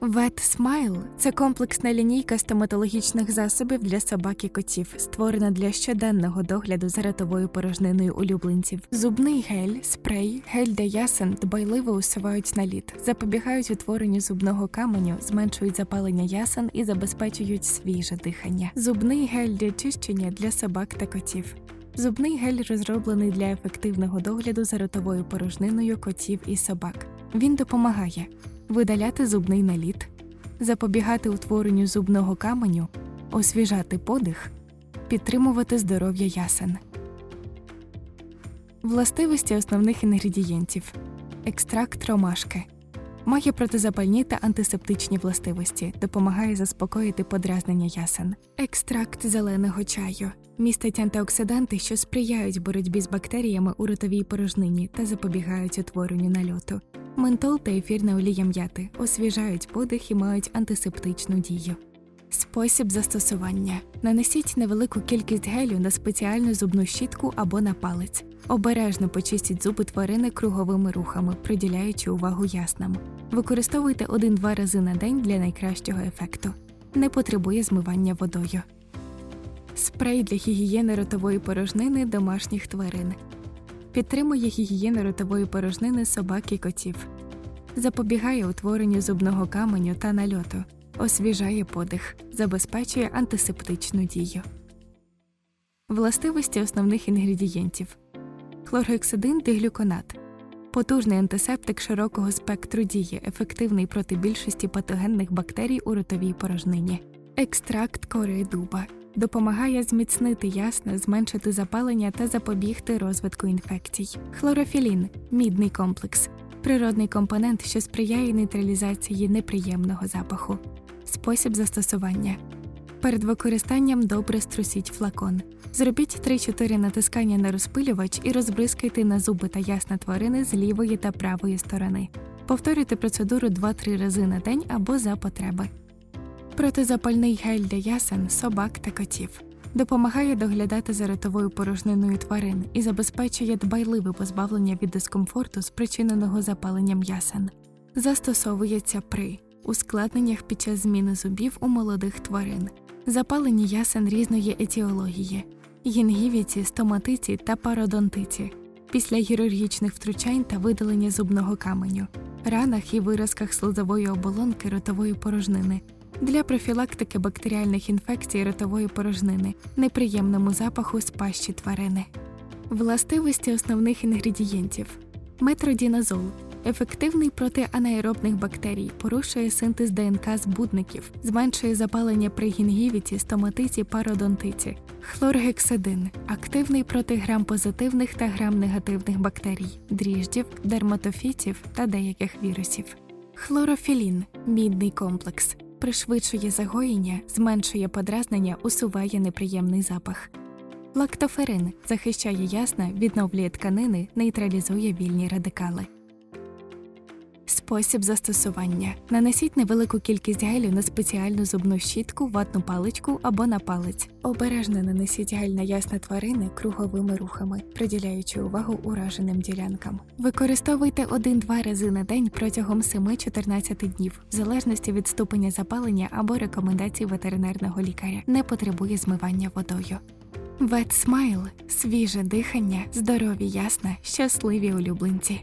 Vet Smile – це комплексна лінійка стоматологічних засобів для собак і котів, створена для щоденного догляду за ротовою порожниною улюбленців. Зубний гель, спрей, гель для ясен дбайливо усувають наліт, запобігають утворенню зубного каменю, зменшують запалення ясен і забезпечують свіже дихання. Зубний гель для чищення для собак та котів. Зубний гель розроблений для ефективного догляду за ротовою порожниною котів і собак. Він допомагає видаляти зубний наліт, запобігати утворенню зубного каменю, освіжати подих, підтримувати здоров'я ясен. Властивості основних інгредієнтів. Екстракт ромашки. Має протизапальні та антисептичні властивості, допомагає заспокоїти подразнення ясен. Екстракт зеленого чаю містить антиоксиданти, що сприяють боротьбі з бактеріями у ротовій порожнині та запобігають утворенню нальоту. Ментол та ефірна олія м'яти освіжають подих і мають антисептичну дію. Спосіб застосування: нанесіть невелику кількість гелю на спеціальну зубну щітку або на палець. Обережно почистіть зуби тварини круговими рухами, приділяючи увагу яснам. Використовуйте 1-2 рази на день для найкращого ефекту. Не потребує змивання водою. Спрей для гігієни ротової порожнини домашніх тварин. Підтримує гігієну ротової порожнини собак і котів. Запобігає утворенню зубного каменю та нальоту. Освіжає подих, забезпечує антисептичну дію. Властивості основних інгредієнтів хлоргексидин диглюконат потужний антисептик широкого спектру дії, ефективний проти більшості патогенних бактерій у ротовій порожнині. Екстракт кори дуба допомагає зміцнити ясне, зменшити запалення та запобігти розвитку інфекцій. Хлорофілін мідний комплекс природний компонент, що сприяє нейтралізації неприємного запаху. Спосіб застосування. Перед використанням добре струсіть флакон. Зробіть 3-4 натискання на розпилювач і розбризкайте на зуби та ясна тварини з лівої та правої сторони. Повторюйте процедуру 2-3 рази на день або за потреби. Протизапальний гель для ясен, собак та котів. Допомагає доглядати за ротовою порожниною тварин і забезпечує дбайливе позбавлення від дискомфорту, спричиненого запаленням ясен. Застосовується при ускладненнях під час зміни зубів у молодих тварин, запаленні ясен різної етіології, гінгівіці, стоматиці та пародонтиці, після хірургічних втручань та видалення зубного каменю, ранах і виразках слизової оболонки ротової порожнини, для профілактики бактеріальних інфекцій ротової порожнини, неприємному запаху з пащі тварини. Властивості основних інгредієнтів: метродіназол ефективний проти анаеробних бактерій, порушує синтез ДНК збудників, зменшує запалення при гінгівіті, стоматиці, пародонтиці. Хлоргексидин активний проти грам-позитивних та грам-негативних бактерій, дріждів, дерматофітів та деяких вірусів. Хлорофілін мідний комплекс пришвидшує загоєння, зменшує подразнення, усуває неприємний запах. Лактоферин захищає ясна, відновлює тканини, нейтралізує вільні радикали. Спосіб застосування: нанесіть невелику кількість гелю на спеціальну зубну щітку, ватну паличку або на палець. Обережно нанесіть гель на ясна тварини круговими рухами, приділяючи увагу ураженим ділянкам. Використовуйте 1-2 рази на день протягом 7-14 днів, в залежності від ступеня запалення або рекомендацій ветеринарного лікаря. Не потребує змивання водою. Smile – свіже дихання, здорові ясна, щасливі улюбленці.